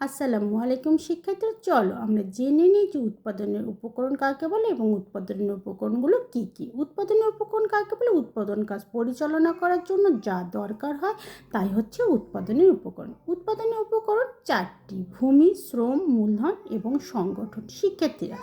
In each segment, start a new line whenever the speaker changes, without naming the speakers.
আসসালামু আলাইকুম শিক্ষার্থীরা, চলো আমরা জেনে নিই যে উৎপাদনের উপকরণ কাকে বলে এবং উৎপাদনের উপকরণগুলো কি কি। উৎপাদনের উপকরণ কাকে বলে? উৎপাদন কাজ পরিচালনা করার জন্য যা দরকার হয় তাই হচ্ছে উৎপাদনের উপকরণ। উৎপাদনের উপকরণ চারটি, ভূমি, শ্রম, মূলধন এবং সংগঠন। শিক্ষার্থীরা,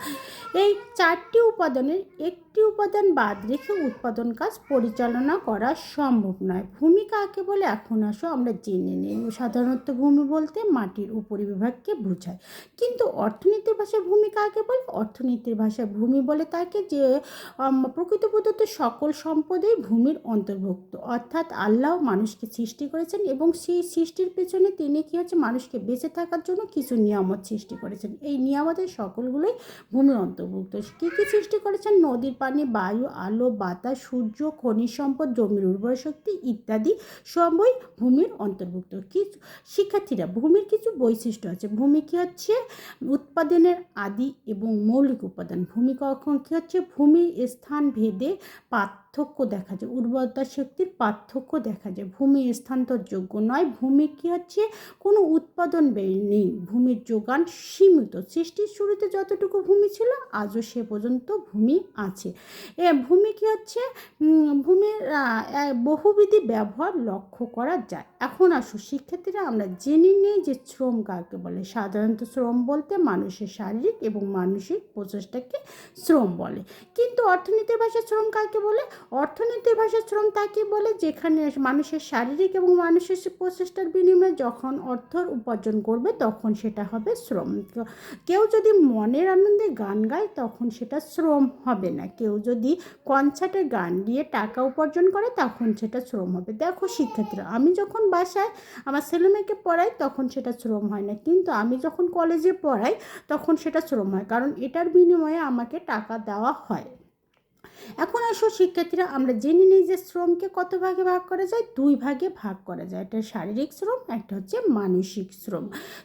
এই চারটি উপাদানের একটি উপাদান বাদ রেখে উৎপাদন কাজ পরিচালনা করা সম্ভব নয়। ভূমি কাকে বলে? এখন আসো আমরা জেনে নিই। সাধারণত ভূমি বলতে মাটির উপরিবিভাগকে বোঝায়। কিন্তু অর্থনীতির ভাষায় ভূমি কাকে বলে? অর্থনীতির ভাষায় ভূমি বলে তাকে যে আম, প্রকৃতপ্রদত্ত সকল সম্পদেই ভূমির অন্তর্ভুক্ত। অর্থাৎ আল্লাহ মানুষকে সৃষ্টি করেছেন এবং সেই সৃষ্টির পেছনে তিনি কী হচ্ছে? মানুষকে বেঁচে থাকার জন্য কিছু নিয়ামত সৃষ্টি করেছেন। এই নিয়ামতের সকলগুলোই ভূমির অন্তর্ভুক্ত। কী কী সৃষ্টি করেছেন? নদীর পানি বায়ু আলো বাতাস সূর্য খনিজ সম্পদ জমির উর্বর শক্তি ইত্যাদি সবই ভূমির অন্তর্ভুক্ত। কিছু শিক্ষার্থীরা ভূমির কিছু বৈশিষ্ট্য আছে। ভূমি কী হচ্ছে? উৎপাদনের আদি এবং মৌলিক উপাদান। ভূমি কখন কী হচ্ছে? ভূমি স্থান ভেদে পার্থক্য দেখা যায়, উর্বরতা শক্তির পার্থক্য দেখা যায়। ভূমি স্থানান্তরযোগ্য নয়, ভূমি কী হচ্ছে? কোনো উৎপাদন নেই, ভূমির যোগান সীমিত। সৃষ্টির শুরুতে যতটুকু ভূমি ছিল, আজও সে পর্যন্ত ভূমি আছে। এ ভূমি কী হচ্ছে? ভূমির বহুবিধি ব্যবহার লক্ষ্য করা যায়। এখন আসো, শিক্ষার্থীরা, আমরা জেনে নিই যে শ্রম কাকে বলে। সাধারণত শ্রম বলতে মানুষের শারীরিক এবং মানসিক প্রচেষ্টাকে শ্রম বলে। কিন্তু অর্থনীতির ভাষায় শ্রম কাকে বলে? অর্থনীতির ভাষায় শ্রম তাকে বলে, যেখানে মানুষের শারীরিক এবং মানুষের প্রচেষ্টার বিনিময়ে যখন অর্থ উপার্জন করবে, তখন সেটা হবে শ্রম। কেউ যদি মনের আনন্দে গান গায়, তখন সেটা শ্রম হবে না। কেউ যদি কনসার্টে গান দিয়ে টাকা উপার্জন করে, তখন সেটা শ্রম হবে। দেখো শিক্ষার্থীরা, আমি যখন বাসায় আমার ছেলেমেয়েকে পড়াই, তখন সেটা শ্রম হয় না। কিন্তু আমি যখন কলেজে পড়াই, তখন সেটা শ্রম হয়। কারণ এটার বিনিময়ে আমাকে টাকা দেওয়া হয়। এখন আসো শিক্ষার্থীরা, আমরা জেনে নিই যে শ্রমকে কত ভাগে ভাগ করা যায়? দুই ভাগে ভাগ করা যায়। একটা শারীরিক শ্রম, একটা হচ্ছে মানসিক শ্রম।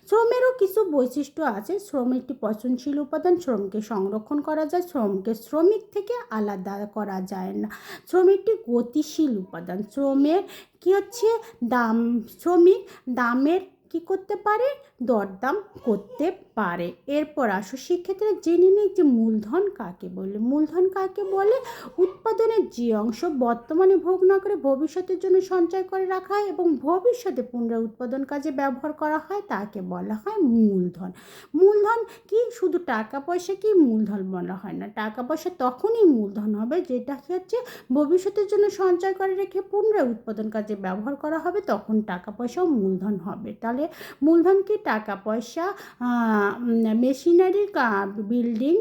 শ্রমেরও কিছু বৈশিষ্ট্য আছে। শ্রম একটি পচনশীল উপাদান, শ্রমকে সংরক্ষণ করা যায়, শ্রমকে শ্রমিক থেকে আলাদা করা যায় না। শ্রম একটি গতিশীল উপাদান। শ্রমের কী হচ্ছে? দাম, শ্রমিক দামের কি করতে পারে? দরদাম করতে পারে। এরপর আসো শিক্ষার্থীরা জেনে নিই যে মূলধন কাকে বলে। মূলধন কাকে বলে? উৎপাদনের যে অংশ বর্তমানে ভোগ না করে ভবিষ্যতের জন্য সঞ্চয় করে রাখা হয় এবং ভবিষ্যতে পুনরায় উৎপাদন কাজে ব্যবহার করা হয়, তাকে বলা হয় মূলধন। মূলধন কি? শুধু টাকা পয়সা কি মূলধন বলা হয় না। টাকা পয়সা তখনই মূলধন হবে যেটা কি হচ্ছে ভবিষ্যতের জন্য সঞ্চয় করে রেখে পুনরায় উৎপাদন কাজে ব্যবহার করা হবে, তখন টাকা পয়সাও মূলধন হবে। তাহলে মূলধন কি টাকা পয়সা মেশিনারি বিল্ডিং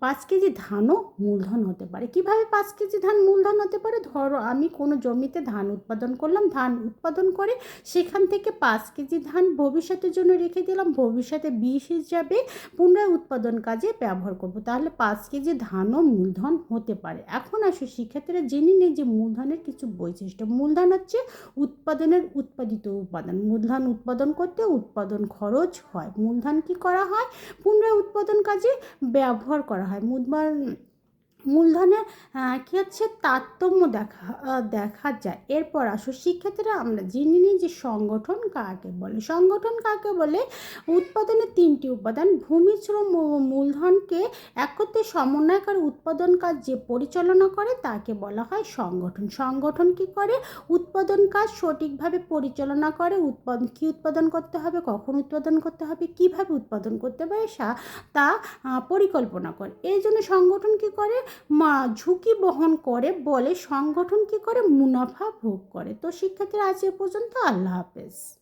পাঁচ কেজি ধানও মূলধন হতে পারে। কীভাবে পাঁচ কেজি ধান মূলধন হতে পারে? ধরো, আমি কোনো জমিতে ধান উৎপাদন করলাম, ধান উৎপাদন করে সেখান থেকে পাঁচ কেজি ধান ভবিষ্যতের জন্য রেখে দিলাম, ভবিষ্যতে বিষ হিসাবে পুনরায় উৎপাদন কাজে ব্যবহার করব। তাহলে পাঁচ কেজি ধানও মূলধন হতে পারে। এখন আসো শিক্ষার্থীরা জেনে নেই যে মূলধনের কিছু বৈশিষ্ট্য। মূলধন হচ্ছে উৎপাদনের উৎপাদিত উপাদান। মূলধন উৎপাদন করতে উৎপাদন খরচ হয়। মূলধন কি করা হয়? পুনরায় উৎপাদন কাজে ব্যবহার করা হয়। মূলধন মূলধনের কী হচ্ছে? তারতম্য দেখা দেখা যায়। এরপর আসো শিক্ষার্থীরা, আমরা জেনে নিই যে সংগঠন কাকে বলে। সংগঠন কাকে বলে? উৎপাদনের তিনটি উপাদান, ভূমি, শ্রম মূলধনকে একত্রে সমন্বয় করে উৎপাদন কাজ যে পরিচালনা করে, তাকে বলা হয় সংগঠন। সংগঠন কি করে? উৎপাদন কাজ সঠিকভাবে পরিচালনা করে। উৎপাদন কী উৎপাদন করতে হবে? কখন উৎপাদন করতে হবে? কীভাবে উৎপাদন করতে হবে? তা পরিকল্পনা করে। এই জন্য সংগঠন কি করে? মা ঝুঁকি বহন করে বলে, সংগঠন কি করে মুনাফা ভোগ করে? তো শিক্ষার্থীরা আজ এ পর্যন্ত আল্লাহ হাফেজ।